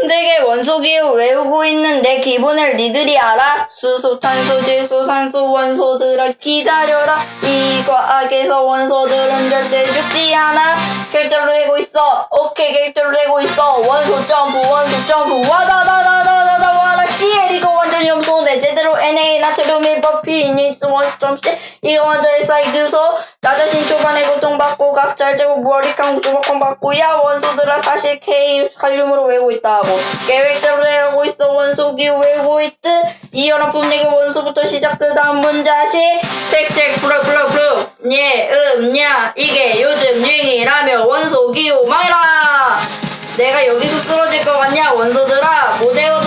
힘들게 원소기호 외우고 있는 내 기분을 니들이 알아? 수소, 탄소, 질소, 산소, 원소들아 기다려라. 이 과학에서 원소들은 절대 죽지 않아. 결대로 되고 있어. 오케이 결대로 되고 있어. 원소 점프 원소 점프. 와다다다다다다 1법 피니스 원소 점프 이거 완전 SI규소 나 자신 초반에 고통받고 각잘 제고 머리카락 주먹ಕೊಂ받고 야 원소들아 사실 K 칼륨으로 외우고 있다고. 계획대로 외우고 있어 원소기 외우고 있듯. 이 연합 분위기 원소부터 시작 그 다음 문자시? 책책 블루 블루 블루. 예 음냐 이게 요즘 유행이라며 원소기호 망해라. 내가 여기서 쓰러질 것 같냐 원소들아? 모데오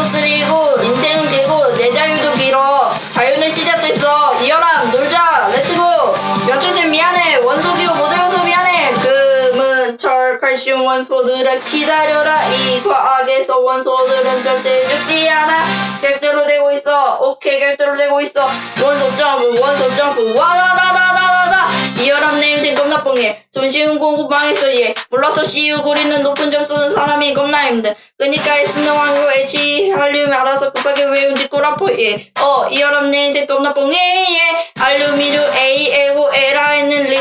칼슘 원소들아 기다려라. 이 과학에서 원소들은 절대 죽지 않아. 결대로 되고 있어. 오케이 결대로 되고 있어. 원소 점프 원소 점프. 와다다다다다다 이연합 네임생 겁나 뻥해 손쉬운 공부 망했어 얘 몰라서 구리는 높은 점 쓰는 사람이 겁나 힘들 그니까 S는 왕이고 H 할륨이 알아서 급하게 외운 짓 꼬라퍼 얘어 이연합 네임생 겁나 뻥해 얘 알루미늄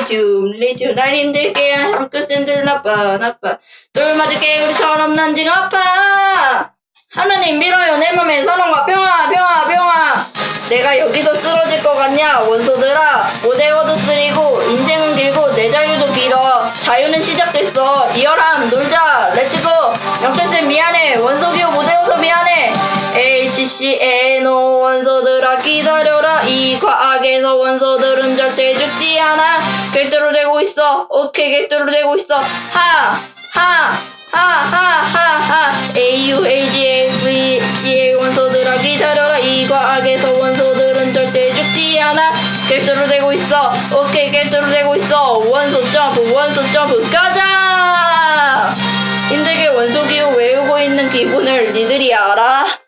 리튬 리튬 날 힘들게 한 끝쌤들 나빠 나빠. 쫄 맞을게 우리처럼 난 지금 아파. 하느님 밀어요 내 맘에 사랑과 평화 평화 평화. 내가 여기서 쓰러질 것 같냐 원소들아. 모데워도 쓰리고 인생은 길고 내 자유도 길어. 자유는 시작됐어. 이어람 놀자. 렛츠고 영철쌤 미안해. 원소기호 모데워서 미안해. HCNO 원소들아 기다려라. 이 과학에서 원소들은 절대 죽지 않아 객대로 되고 있어. 오케이 객대로 되고 있어. 하 하 하 하 하 하. AUAGLC의 원소들아 기다려라. 이 과학에서 원소들은 절대 죽지 않아. 객대로 되고 있어. 오케이 객대로 되고 있어. 원소 점프 원소 점프 가자! 힘들게 원소 기호 외우고 있는 기분을 니들이 알아?